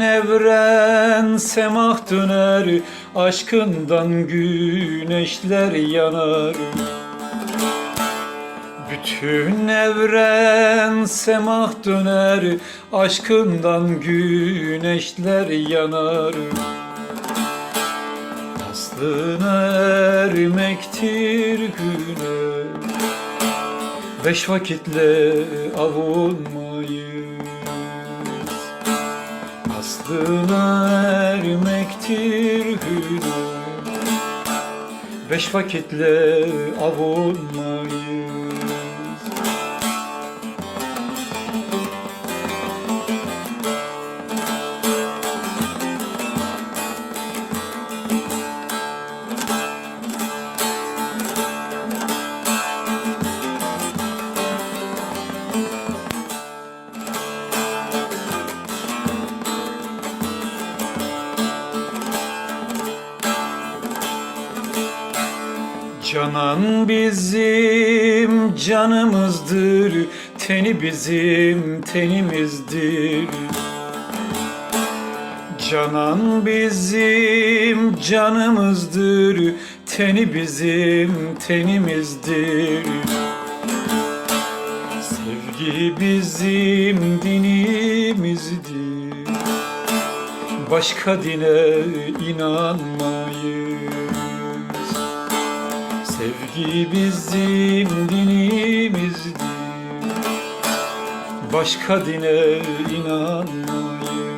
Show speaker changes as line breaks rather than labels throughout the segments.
evren semah döner Aşkından güneşler yanar. Bütün evren semah döner Aşkından güneşler yanar. Aslına ermektir güneş Beş vakitle avunmayız Aslına ermektir hüner Beş vakitle avunmayız Canan bizim canımızdır, teni bizim tenimizdir. Canan bizim canımızdır, teni bizim tenimizdir. Sevgi bizim dinimizdir. Başka dine inanmayız. Sevgi bizim dinimizdir. Başka dine inanmayız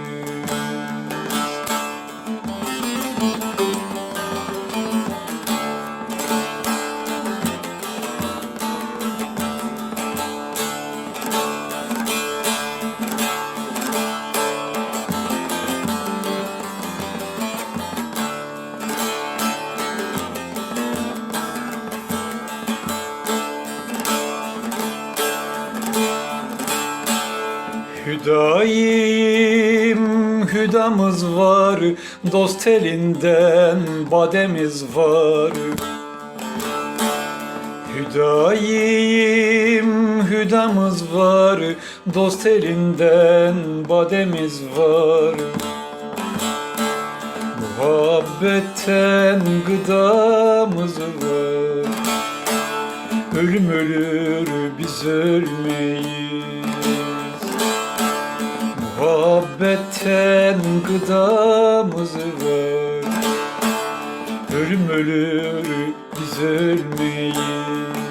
Hüdayim hüdamız var Dost elinden bademiz var. Hüdayim hüdamız var Dost elinden bademiz var. Muhabbetten gıdamız var. Ölüm ölür biz ölmeyiz Muhabbetten gıdamız var. Ölüm ölür biz ölmeyiz